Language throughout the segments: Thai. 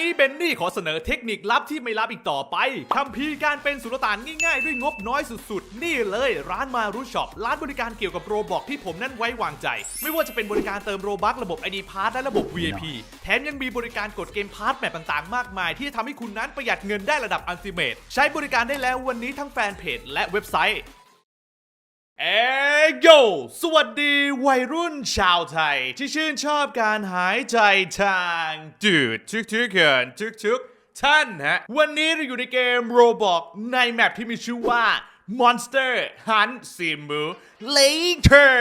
นี้เบนนี่ขอเสนอเทคนิคลับที่ไม่ลับอีกต่อไปคัมภีการเป็นสุลต่านง่ายๆ ด้วยงบน้อยสุดๆ นี่เลยร้านมารุช็อปร้านบริการเกี่ยวกับโรบอกที่ผมนั้นไว้วางใจ ไม่ว่าจะเป็นบริการเติมโรบักระบบ ID p a s s และระบบ VIP แถมยังมีบริการกดเกมพาร์ทแบบต่างๆ มากมาย ที่จะทำให้คุณนั้นประหยัดเงินได้ระดับอัลติเมทใช้บริการได้แล้ววันนี้ทั้งแฟนเพจและเว็บไซต์ เอยโยสวัสดีวัยรุ่นชาวไทย ที่ชื่นชอบการหายใจทางจืดชึกชึกเขินชึกชึกท่านฮะ วันนี้เราอยู่ในเกมโรบอกในแมปที่มีชื่อว่า Monster Hunt Simulator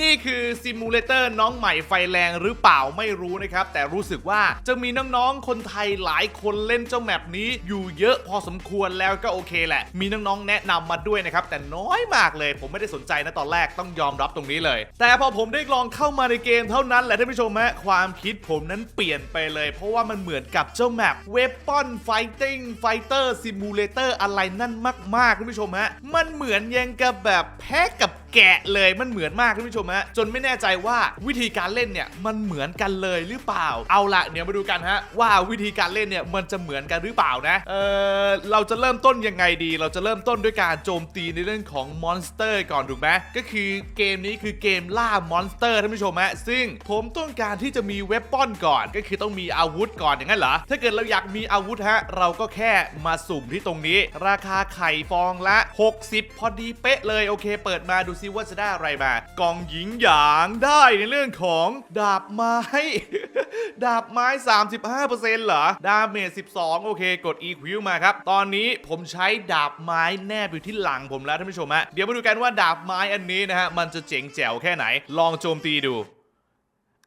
นี่คือซิมูเลเตอร์น้องใหม่ไฟแรงหรือเปล่าไม่รู้นะครับ แต่รู้สึกว่าจะมีน้องๆ คนไทยหลายคนเล่นเจ้าแมปนี้อยู่เยอะพอสมควรแล้วก็โอเคแหละ มีน้องๆ แนะนำมาด้วยนะครับ แต่น้อยมากเลย ผมไม่ได้สนใจนะตอนแรกต้องยอมรับตรงนี้เลย แต่พอผมได้ลองเข้ามาในเกมเท่านั้นแหละท่านผู้ชมฮะความคิดผมนั้นเปลี่ยนไปเลย เพราะว่ามันเหมือนกับเจ้าแมป Weapon Fighting Fighter Simulator อะไรนั่นมากๆท่านผู้ชมฮะมันเหมือนยังกับแบบแพ้กับ แกะเลยมันเหมือนมากท่านผู้ชมฮะจนไม่แน่ใจว่าวิธีการเล่นเนี่ยมันเหมือนกันเลยหรือเปล่า เอาละเดี๋ยวมาดูกันฮะว่าวิธีการเล่นเนี่ยมันจะเหมือนกันหรือเปล่านะเออเราจะเริ่มต้นยังไงดี เราจะเริ่มต้นด้วยการโจมตีในเรื่องของมอนสเตอร์ก่อนถูกไหมก็คือเกมนี้คือเกมล่ามอนสเตอร์ท่านผู้ชมฮะซึ่งผมต้องการที่จะมีเวปอนก่อน ก็คือต้องมีอาวุธก่อนอย่างนั้นเหรอถ้าเกิดเราอยากมีอาวุธฮะเราก็แค่มาสุ่มที่ตรงนี้ ราคาไข่ฟองละ 60 พอดีเป๊ะเลยโอเค เปิดมาดูซิว่าจะได้อะไรมากองหญิงหยางได้ในเรื่องของดาบไม้ ดาบไม้ 35%เหรอ ดาเมจ12 โอเค กด EQ มาครับ ตอนนี้ผมใช้ดาบไม้แนบอยู่ที่หลังผมแล้วท่านผู้ชมฮะเดี๋ยวมาดูกันว่าดาบไม้อันนี้นะฮะมันจะเจ๋งแจ๋วแค่ไหน ลองโจมตีดู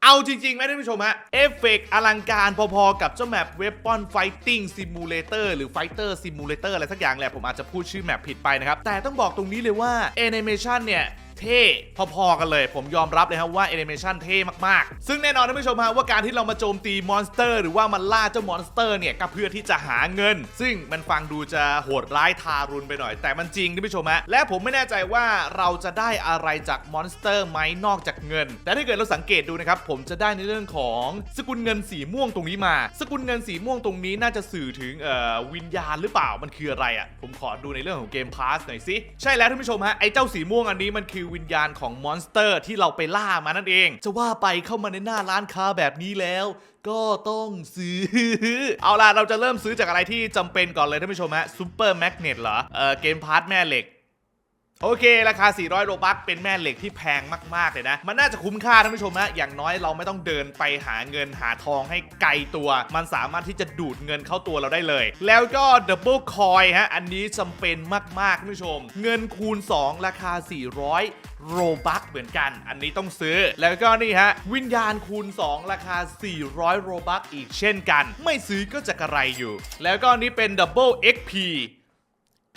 เอาจริง ๆ ไหมท่านผู้ชมฮะ เอฟเฟกต์อลังการพอๆ กับเจ้าแมปเวปอนไฟติ้งซิมูเลเตอร์หรือไฟเตอร์ซิมูเลเตอร์อะไรสักอย่างแหละ ผมอาจจะพูดชื่อแมปผิดไปนะครับ แต่ต้องบอกตรงนี้เลยว่าแอนิเมชันเนี่ย เท่พอๆกันเลย ผมยอมรับเลยครับว่าแอนิเมชันเท่มากๆ ซึ่งแน่นอนท่านผู้ชมฮะว่าการที่เรามาโจมตีมอนสเตอร์หรือว่ามันล่าเจ้ามอนสเตอร์เนี่ยก็เพื่อที่จะหาเงิน ซึ่งมันฟังดูจะโหดร้ายทารุณไปหน่อย แต่มันจริงท่านผู้ชมฮะและผมไม่แน่ใจว่าเราจะได้อะไรจากมอนสเตอร์ไหมนอกจากเงิน แต่ถ้าเกิดเราสังเกตดูนะครับผมจะได้ในเรื่องของสกุลเงินสีม่วงตรงนี้มา สกุลเงินสีม่วงตรงนี้น่าจะสื่อถึงวิญญาณหรือเปล่ามันคืออะไรอะผมขอดูในเรื่องของเกมพาสหน่อยสิใช่แล้วท่านผู้ชมฮะไอ้เจ้าสีม่วงอันนี้มันคือวิญญาณของมอนสเตอร์ที่เราไปล่ามานั่นเอง จะว่าไปเข้ามาในหน้าร้านค้าแบบนี้แล้ว ก็ต้องซื้อ เอาล่ะ เราจะเริ่มซื้อจากอะไรที่จำเป็นก่อนเลยท่านผู้ชมฮะซูเปอร์แมกเนตเหรอเออเกมพาร์ทแม่เหล็ก โอเค ราคา 400 โรบัคเป็นแม่เหล็กที่แพงมากๆเลยนะ มันน่าจะคุ้มค่าท่านผู้ชมนะอย่างน้อยเราไม่ต้องเดินไปหาเงินหาทองให้ไกลตัว มันสามารถที่จะดูดเงินเข้าตัวเราได้เลย แล้วก็ดับเบิลคอยฮะ อันนี้จำเป็นมากๆท่านผู้ชม เงินคูณ 2 ราคา 400โรบัคเหมือนกัน อันนี้ต้องซื้อ แล้วก็นี่ฮะ วิญญาณคูณ 2 ราคา 400 โรบัคอีกเช่นกัน ไม่ซื้อก็จะกระไรอยู่ แล้วก็นี่เป็นดับเบิล XP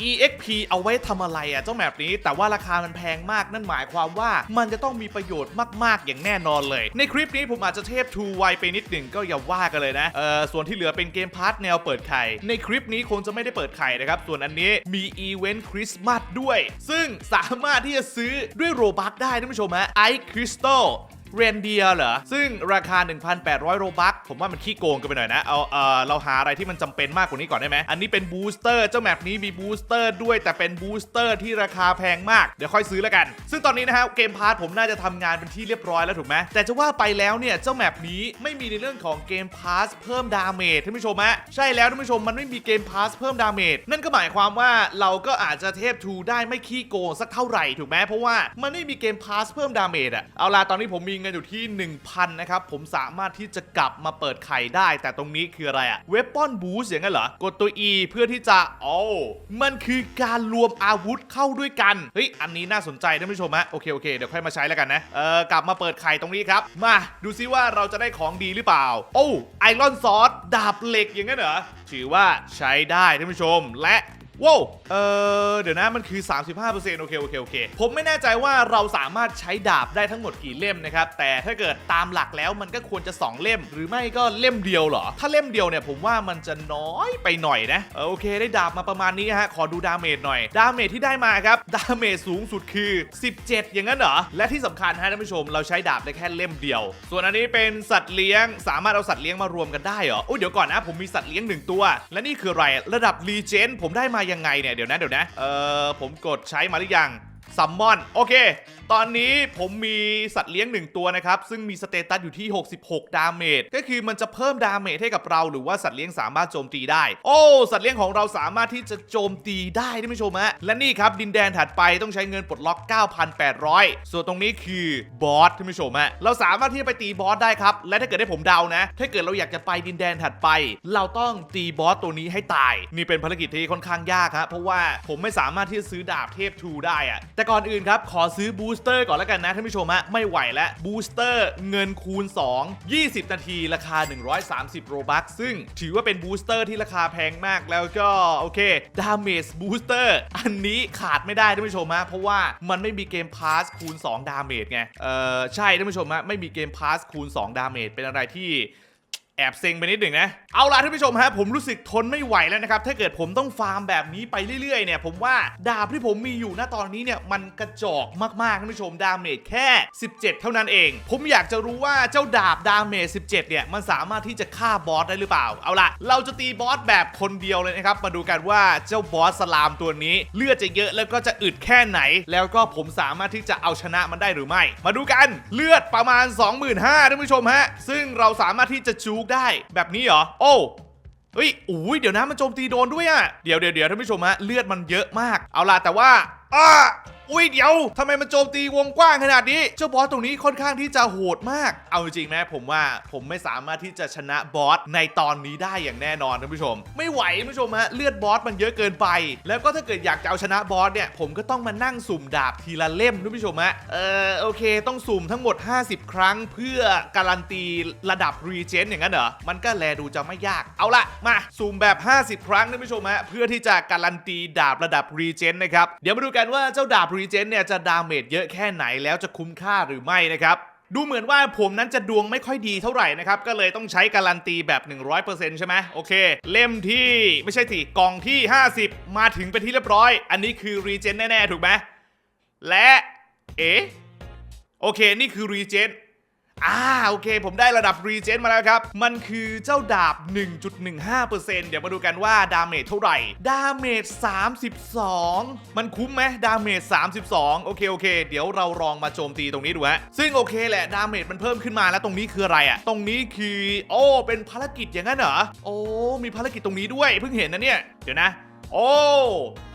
EXP เอาไว้ทำอะไรอะเจ้าแมปนี้ แต่ว่าราคามันแพงมากนั่นหมายความว่ามันจะต้องมีประโยชน์มากๆอย่างแน่นอนเลย ในคลิปนี้ผมอาจจะเทพทูไวไปนิดหนึ่งก็อย่าว่ากันเลยนะเออส่วนที่เหลือเป็นเกมพาร์ทแนวเปิดไข่ ในคลิปนี้คงจะไม่ได้เปิดไข่นะครับ ส่วนอันนี้มีอีเวนต์คริสต์มาสด้วย ซึ่งสามารถที่จะซื้อด้วยโรบัคได้ท่านผู้ชมฮะไอคริสตัล เรนเดียเหรอ ซึ่งราคา 1,800 โรบัคผมว่ามันขี้โกงกันไปหน่อยนะ เอาเออเราหาอะไรที่มันจำเป็นมากกว่านี้ก่อนได้ไหม อันนี้เป็นบูสเตอร์ เจ้าแมปนี้มีบูสเตอร์ด้วยแต่เป็นบูสเตอร์ที่ราคาแพงมาก เดี๋ยวค่อยซื้อแล้วกัน ซึ่งตอนนี้นะฮะเกมพาร์ทผมน่าจะทำงานเป็นที่เรียบร้อยแล้วถูกไหมแต่จะว่าไปแล้วเนี่ยเจ้าแมปนี้ไม่มีในเรื่องของเกมพาสเพิ่มดาเมจท่านผู้ชมฮะใช่แล้วท่านผู้ชมมันไม่มีเกมพาสเพิ่มดาเมจนั่นก็หมายความว่าเราก็อาจจะเทพทูได้ไม่ขี้โกงสักเท่าไหร่ถูกไหมเพราะว่ามันไม่มีเกมพาสเพิ่มดาเมจอะเอาล่ะตอนนี้ผมมีเงินอยู่ที่ 1,000 นะครับ ผมสามารถที่จะกลับมาเปิดไข่ได้ แต่ตรงนี้คืออะไรอะเวปอนบูสอย่างนั้นเหรอ กดตัว E เพื่อที่จะโอ้มันคือการรวมอาวุธเข้าด้วยกัน เฮ้ย อันนี้น่าสนใจท่านผู้ชมฮะ โอเค โอเค เดี๋ยวค่อยมาใช้แล้วกันนะ เออ กลับมาเปิดไข่ตรงนี้ครับ มา ดูซิว่าเราจะได้ของดีหรือเปล่า โอ้ไอรอนซอสดาบเหล็กอย่างนั้นเหรอ ถือว่าใช้ได้ท่านผู้ชม และ ว้าวเออเดี๋ยวนะมันคือ 35%โอเคโอเคโอเค ผมไม่แน่ใจว่าเราสามารถใช้ดาบได้ทั้งหมดกี่เล่มนะครับ แต่ถ้าเกิดตามหลักแล้วมันก็ควรจะ 2 เล่ม หรือไม่ก็เล่มเดียวเหรอ ถ้าเล่มเดียวเนี่ยผมว่ามันจะน้อยไปหน่อยนะเออโอเค ได้ดาบมาประมาณนี้ฮะ ขอดูดาเมจหน่อย ดาเมจที่ได้มาครับ ดาเมจสูงสุดคือ 17 อย่างนั้นเหรอ และที่สำคัญฮะท่านผู้ชมเราใช้ดาบได้แค่เล่มเดียว ส่วนอันนี้เป็นสัตว์เลี้ยง สามารถเอาสัตว์เลี้ยงมารวมกันได้เหรอโอ้เดี๋ยวก่อนนะผมมีสัตว์เลี้ยงหนึ่งตัว และนี่คืออะไรระดับรีเจนผมได้มายังไงเนี่ยเดี๋ยวนะเดี๋ยวนะเออผมกดใช้มาหรือยัง ซัมมอน โอเค ตอนนี้ผมมีสัตว์เลี้ยงหนึ่งตัวนะครับ ซึ่งมีสเตตัสอยู่ที่ 66 ดาเมจ ก็คือมันจะเพิ่มดาเมจให้กับเราหรือว่าสัตว์เลี้ยงสามารถโจมตีได้ โอ้ สัตว์เลี้ยงของเราสามารถที่จะโจมตีได้ท่านผู้ชมฮะ และนี่ครับดินแดนถัดไปต้องใช้เงินปลดล็อก 9,800 ส่วนตรงนี้คือบอสท่านผู้ชมฮะ เราสามารถที่จะไปตีบอสได้ครับ และถ้าเกิดได้ผมเดานะ ถ้าเกิดเราอยากจะไปดินแดนถัดไป เราต้องตีบอสตัวนี้ให้ตาย นี่เป็นภารกิจที่ค่อนข้างยากฮะ เพราะว่าผมไม่สามารถที่จะซื้อดาบเทพทูได้อะแต่ก่อนอื่นครับ ขอซื้อบูสเตอร์ก่อนแล้วกันนะท่านผู้ชมฮะไม่ไหวแล้วบูสเตอร์เงินคูณ 2 20 นาที ราคา 130 โรบัคซึ่งถือว่าเป็นบูสเตอร์ที่ราคาแพงมากแล้วก็ โอเคดาเมจบูสเตอร์อันนี้ขาดไม่ได้ท่านผู้ชมฮะเพราะว่ามันไม่มีเกมพาสคูณ 2 ดาเมจไง เออใช่ท่านผู้ชมฮะไม่มีเกมพาสคูณ 2 ดาเมจเป็นอะไรที่ แอบเซ็งไปนิดหนึ่งนะ เอาล่ะท่านผู้ชมฮะผมรู้สึกทนไม่ไหวแล้วนะครับ ถ้าเกิดผมต้องฟาร์มแบบนี้ไปเรื่อยๆเนี่ย ผมว่าดาบที่ผมมีอยู่ณตอนนี้เนี่ย มันกระจอกมากๆท่านผู้ชมดาเมจแค่ 17 เท่านั้นเอง ผมอยากจะรู้ว่าเจ้าดาบดาเมจ 17 เนี่ย มันสามารถที่จะฆ่าบอสได้หรือเปล่า เอาล่ะ เราจะตีบอสแบบคนเดียวเลยนะครับ มาดูกันว่าเจ้าบอสสลามตัวนี้ เลือดจะเยอะแล้วก็จะอึดแค่ไหน แล้วก็ผมสามารถที่จะเอาชนะมันได้หรือไม่ มาดูกันเลือดประมาณ 25,000ท่านผู้ชมฮะซึ่งเราสามารถที่จะจูกได้แบบนี้เหรอ โอ้เฮ้ยอุ้ยเดี๋ยวนะมันโจมตีโดนด้วยอะเดี๋ยวเดี๋ยวเดี๋ยวท่านผู้ชมฮะเลือดมันเยอะมาก เอาล่ะแต่ว่าอ้า อุ้ยเดี๋ยวทำไมมันโจมตีวงกว้างขนาดนี้ เจ้าบอสตรงนี้ค่อนข้างที่จะโหดมาก เอาจริงไหมผมว่าผมไม่สามารถที่จะชนะบอสในตอนนี้ได้อย่างแน่นอนท่านผู้ชม ไม่ไหวท่านผู้ชมฮะเลือดบอสมันเยอะเกินไป แล้วก็ถ้าเกิดอยากจะเอาชนะบอสเนี่ยผมก็ต้องมานั่งสุ่มดาบทีละเล่มท่านผู้ชมฮะเออโอเค ต้องสุ่มทั้งหมด 50 ครั้ง เพื่อการันตีระดับรีเจนอย่างนั้นเหรอมันก็แลดูจะไม่ยากเอาละมาสุ่มแบบ 50 ครั้งท่านผู้ชมฮะเพื่อที่จะการันตีดาบระดับรีเจนนะครับเดี๋ยวมาดูกันว่าเจ้าดาบรีีเจนเนี่ยจะดาเมจเยอะแค่ไหนแล้วจะคุ้มค่าหรือไม่นะครับ ดูเหมือนว่าผมนั้นจะดวงไม่ค่อยดีเท่าไหร่นะครับ ก็เลยต้องใช้การันตีแบบ 100%ใช่ไหมโอเค เล่มที่ไม่ใช่สิกล่องที่ 50 มาถึงเป็นที่เรียบร้อย อันนี้คือรีเจนแน่ ๆ ถูกไหมและ เอ๊ะโอเค นี่คือรีเจน อ่าโอเค ผมได้ระดับรีเจนมาแล้วครับ มันคือเจ้าดาบ 1.15%เดี๋ยวมาดูกันว่าดาเมจเท่าไหร่ ดาเมจ 32 มันคุ้มไหมดาเมจ 32 โอเคโอเค เดี๋ยวเราลองมาโจมตีตรงนี้ดูฮะ ซึ่งโอเคแหละ ดาเมจมันเพิ่มขึ้นมาแล้วตรงนี้คืออะไรอะตรงนี้คือ โอ้ เป็นภารกิจอย่างนั้นเหรอ โอ้ มีภารกิจตรงนี้ด้วย เพิ่งเห็นนะเนี่ย เดี๋ยวนะ โอ้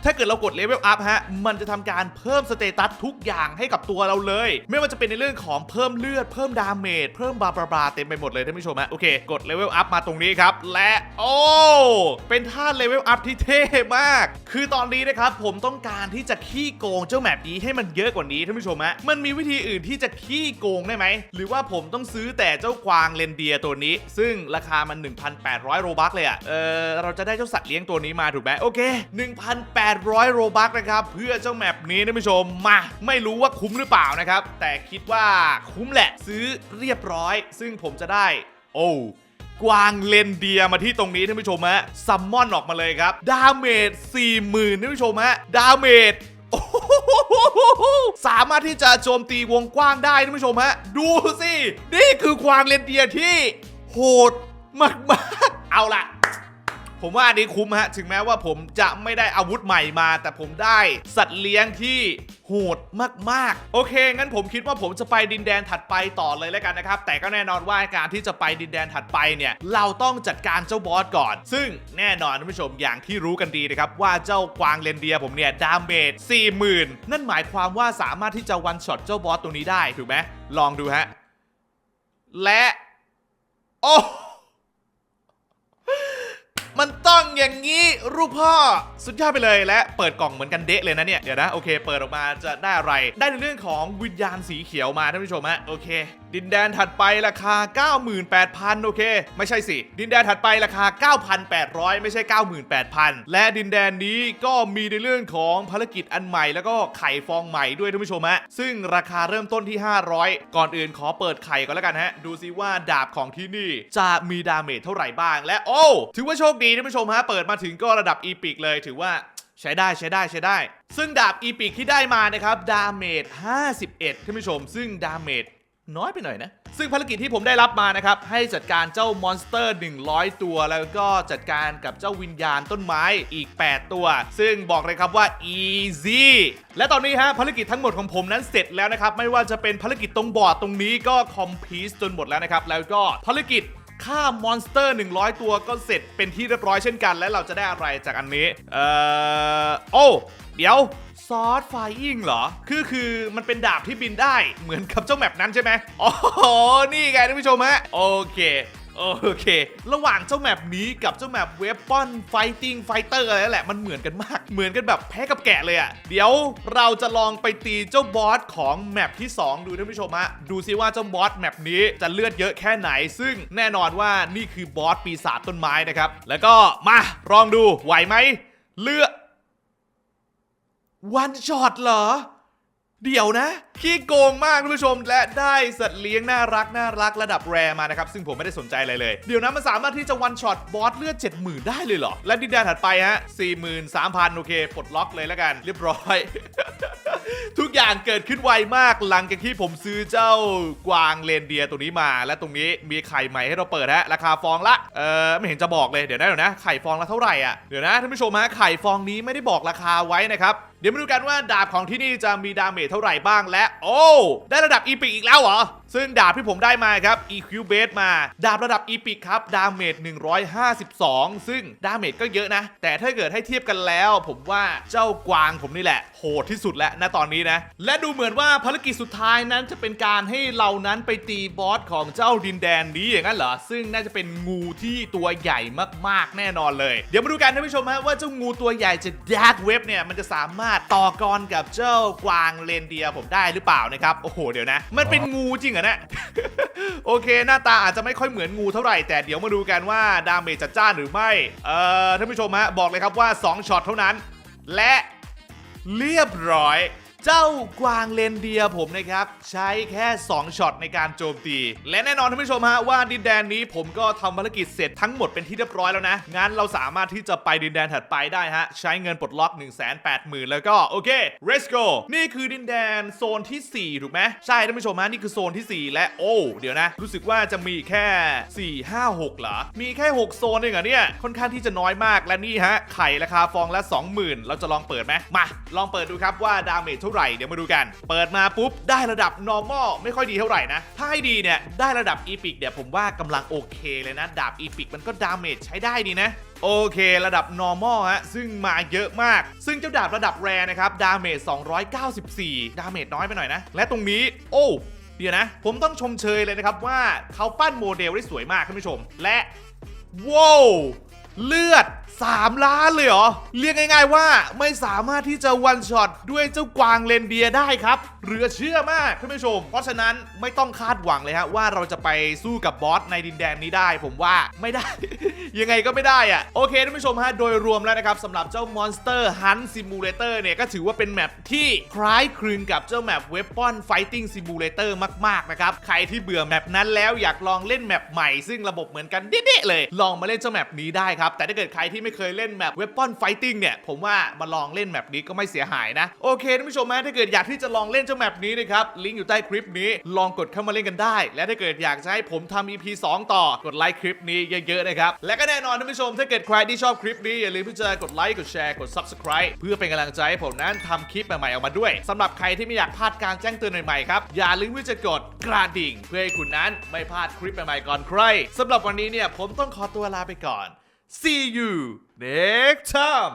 ถ้าเกิดเรากดเลเวลอัพฮะ มันจะทำการเพิ่มสเตตัสทุกอย่างให้กับตัวเราเลย ไม่ว่าจะเป็นในเรื่องของเพิ่มเลือด เพิ่มดาเมจ เพิ่มบาบาบาเต็มไปหมดเลยท่านผู้ชมฮะ โอเค กดเลเวลอัพมาตรงนี้ครับ และโอ้ เป็นท่าเลเวลอัพที่เท่มาก คือตอนนี้นะครับ ผมต้องการที่จะขี้โกงเจ้าแมปนี้ให้มันเยอะกว่านี้ท่านผู้ชมฮะ มันมีวิธีอื่นที่จะขี้โกงได้ไหม หรือว่าผมต้องซื้อแต่เจ้ากวางเลนเดียร์ตัวนี้ ซึ่งราคามัน 1,800 โรบัคเลยอะเออเราจะได้เจ้าสัตว์เลี้ยงตัวนี้มาถูกไหมโอเค1,800 โรบัคนะครับ เพื่อเจ้าแมปนี้ท่าผู้ชม มา ไม่รู้ว่าคุ้มหรือเปล่านะครับ แต่คิดว่าคุ้มแหละซื้อเรียบร้อย ซึ่งผมจะได้ โอ้กวางเลนเดียมาที่ตรงนี้ท่านผู้ชมฮะซัมมอนออกมาเลยครับ ดาเมจ40,000ท่านผู้ชมฮะดาเมจโอ้โหสามารถที่จะโจมตีวงกว้างได้ท่านผู้ชมฮะ ดูสิ นี่คือกวางเลนเดียที่ โหดมากๆ เอาล่ะ ผมว่าอันนี้คุ้มฮะ ถึงแม้ว่าผมจะไม่ได้อาวุธใหม่มา แต่ผมได้สัตว์เลี้ยงที่โหดมากๆ โอเค งั้นผมคิดว่าผมจะไปดินแดนถัดไปต่อเลยแล้วกันนะครับ แต่ก็แน่นอนว่าการที่จะไปดินแดนถัดไปเนี่ย เราต้องจัดการเจ้าบอสก่อน ซึ่งแน่นอนท่านผู้ชมอย่างที่รู้กันดีนะครับ ว่าเจ้ากวางเรนเดียผมเนี่ยดาเมจ40,000 นั่นหมายความว่าสามารถที่จะวันช็อตเจ้าบอสตรงนี้ได้ถูกไหมลองดูฮะและ โอ้ มันต้ อย่างนี้ลูกพ่อสุดยอดไปเลยและเปิดกล่องเหมือนกันเดะเลยนะเนี่ยเดี๋ยวนะโอเค เปิดออกมาจะได้อะไร ได้ในเรื่องของวิญญาณสีเขียวมาท่านผู้ชมฮะโอเค ดินแดนถัดไปราคา 98,000 โอเค ไม่ใช่สิ ดินแดนถัดไปราคา 9,800 ไม่ใช่ 98,000 และดินแดนนี้ก็มีในเรื่องของภารกิจอันใหม่ แล้วก็ไข่ฟองใหม่ด้วยท่านผู้ชมฮะซึ่งราคาเริ่มต้นที่ 500 ก่อนอื่นขอเปิดไข่ก่อนแล้วกันฮะ ดูซิว่าดาบของที่นี่จะมีดาเมจเท่าไหร่บ้าง และโอ้ถือว่าโชคดีท่านผู้ชมฮะ เปิดมาถึงก็ระดับอีพิกเลยถือว่าใช้ได้ใช้ได้ใช้ได้ ซึ่งดาบอีพิกที่ได้มานะครับ ดาเมจ 51ท่านผู้ชม ซึ่งดาเมจ น้อยไปหน่อยนะ ซึ่งภารกิจที่ผมได้รับมานะครับ ให้จัดการเจ้ามอนสเตอร์ 100 ตัว แล้วก็จัดการกับเจ้าวิญญาณต้นไม้อีก 8 ตัว ซึ่งบอกเลยครับว่า easy และตอนนี้ฮะภารกิจทั้งหมดของผมนั้นเสร็จแล้วนะครับ ไม่ว่าจะเป็นภารกิจตรงบอร์ดตรงนี้ก็คอมพลีทจนหมดแล้วนะครับ แล้วก็ภารกิจฆ่ามอนสเตอร์ 100 ตัวก็เสร็จเป็นที่เรียบร้อยเช่นกัน และเราจะได้อะไรจากอันนี้ เอ่อ โอ้ เดี๋ยว ซอสไฟอิงเหรอ คือคือมันเป็นดาบที่บินได้เหมือนกับเจ้าแมปนั้นใช่ไหมอ๋อ นี่ไงท่านผู้ชมฮะ โอเค โอเค ระหว่างเจ้าแมปนี้กับเจ้าแมปเวปปอนไฟติ้งไฟเตอร์อะไรนั่นแหละ มันเหมือนกันมาก เหมือนกันแบบแพ้กับแกะเลยอะเดี๋ยวเราจะลองไปตีเจ้าบอสของแมปที่ 2 ดูท่านผู้ชมฮะ ดูซิว่าเจ้าบอสแมปนี้จะเลือดเยอะแค่ไหน ซึ่งแน่นอนว่านี่คือบอสปีศาจต้นไม้นะครับ แล้วก็มาลองดูไหวไหมเลือด วันช็อตเหรอ เดี๋ยวนะขี้โกงมากท่านผู้ชม และได้สัตว์เลี้ยงน่ารักน่ารักระดับแรมานะครับ ซึ่งผมไม่ได้สนใจอะไรเลย เดี๋ยวนะมันสามารถที่จะวันช็อตบอสเลือด 70,000 ได้เลยเหรอ และดินแดนถัดไปฮะ43,000 โอเคปลดล็อกเลยแล้วกัน เรียบร้อย ทุกอย่างเกิดขึ้นไวมากหลังจากที่ผมซื้อเจ้ากวางเลนเดียตัวนี้มา และตรงนี้มีไข่ใหม่ให้เราเปิดฮะราคาฟองละเออไม่เห็นจะบอกเลยเดี๋ยวนะเดี๋ยวนะไข่ฟองละเท่าไหร่อะเดี๋ยวนะท่านผู้ชมฮะไข่ฟองนี้ไม่ได้บอกราคาไว้นะครับเดี๋ยวมาดูกันว่าดาบของที่นี่จะมีดาเมจเท่าไหร่บ้างและ โอ้ได้ระดับอีพิกอีกแล้วเหรอ ซึ่งดาบที่ผมได้มาครับ EQ Base มา ดาบระดับอีพิกครับ ดาเมจ 152 ซึ่งดาเมจก็เยอะนะ แต่ถ้าเกิดให้เทียบกันแล้ว ผมว่าเจ้ากวางผมนี่แหละ โหดที่สุดแล้วณตอนนี้นะ และดูเหมือนว่าภารกิจสุดท้ายนั้นจะเป็นการให้เรานั้นไปตีบอสของเจ้าดินแดนนี้อย่างนั้นเหรอ ซึ่งน่าจะเป็นงูที่ตัวใหญ่มากๆแน่นอนเลย เดี๋ยวมาดูกันท่านผู้ชมฮะว่าเจ้างูตัวใหญ่จะดาร์กเว็บเนี่ยมันจะสามารถต่อกรกับเจ้ากวางเรนเดียร์ผมได้หรือเปล่านะครับ โอ้โหเดี๋ยวนะ มันเป็นงูจริงเหรอนะ โอเค หน้าตาอาจจะไม่ค่อยเหมือนงูเท่าไหร่ แต่เดี๋ยวมาดูกันว่าดาเมจจะจ้านหรือไม่ เอ่อท่านผู้ชมฮะบอกเลยครับว่า 2ช็อตเท่านั้น และเรียบร้อย จ้ากวางเลนเดียผมนะครับ ใช้แค่ 2ช็อตในการโจมตี และแน่นอนท่านผู้ชมฮะว่าดินแดนนี้ผมก็ทำภารกิจเสร็จทั้งหมดเป็นที่เรียบร้อยแล้วนะงั้นเราสามารถที่จะไปดินแดนถัดไปได้ฮะใช้เงินปลดล็อก 1 8 0 0 0 0 แล้วก็โอเค let's go นี่คือดินแดนโซนที่ 4 ถูกไหมใช่ท่านผู้ชมฮะนี่คือโซนที่ 4 และโอ้เดี๋ยวนะ รู้สึกว่าจะมีแค่ 4 5 6เหรอมีแค่ 6 โซนเองเหรอเนี่ยค่อนข้างที่จะน้อยมากและนี่ฮะไข่ราคาฟองละ 20,000 เราจะลองเปิดไหมมา ลองเปิดดูครับว่าดาเมจเท่าไหร่เดี๋ยวมาดูกัน เปิดมาปุ๊บได้ระดับ normal ไม่ค่อยดีเท่าไหร่นะ ถ้าให้ดีเนี่ยได้ระดับ epic เนี่ยวผมว่ากำลังโอเคเลยนะดาบ epic มันก็ดาเมจใช้ได้ดีนะโอเค ระดับ normal ฮะ ซึ่งมาเยอะมาก ซึ่งเจ้าดาบระดับแรนะครับ ดาเมจ 294 ดาเมจน้อยไปหน่อยนะ และตรงนี้ โอ้เดี๋ยวนะ ผมต้องชมเชยเลยนะครับว่าเขาปั้นโมเดลได้สวยมากท่านผู้ชม และว้าวเลือด 3 ล้านเลยเหรอ เรียกง่ายๆว่าไม่สามารถที่จะวันช็อตด้วยเจ้ากวางเลนเดียได้ครับเหลือเชื่อมากท่านผู้ชม เพราะฉะนั้นไม่ต้องคาดหวังเลยฮะว่าเราจะไปสู้กับบอสในดินแดนนี้ได้ ผมว่าไม่ได้ ยังไงก็ไม่ได้อะโอเคท่านผู้ชมฮะโดยรวมแล้วนะครับสำหรับเจ้า Monster Hunt Simulator เนี่ยก็ถือว่าเป็นแมปที่คล้ายคลึงกับเจ้าแมป Weapon Fighting Simulator มากๆนะครับใครที่เบื่อแมปนั้นแล้วอยากลองเล่นแมปใหม่ซึ่งระบบเหมือนกันเด๊ะๆเลย ลองมาเล่นเจ้าแมปนี้ได้ครับแต่ถ้าเกิดใครที่ไม่เคยเล่นแมป Weapon Fighting เนี่ยผมว่ามาลองเล่นแมปนี้ก็ไม่เสียหายนะ โอเคท่านผู้ชมฮะถ้าเกิดอยากที่จะลองเล่นเจ้าแมปนี้นะครับลิงก์อยู่ใต้คลิปนี้ลองกดเข้ามาเล่นกันได้ และถ้าเกิดอยากจะให้ผมทำ EP 2 ต่อกดไลค์คลิปนี้เยอะๆนะครับและก็แน่นอนท่านผู้ชม ถ้าเกิดใครที่ชอบคลิปนี้อย่าลืมที่จะกดไลค์กดแชร์กด Subscribe เพื่อเป็นกำลังใจให้ผมนั้นทำคลิปใหม่ๆออกมาด้วยสำหรับใครที่ไม่อยากพลาดการแจ้งเตือนใหม่ๆครับอย่าลืมที่จะกดกระดิ่ง เพื่อให้คุณนั้นไม่พลาดคลิปใหม่ๆก่อนใครสำหรับวันนี้เนี่ยผมต้องขอตัวลาไปก่อน See you next time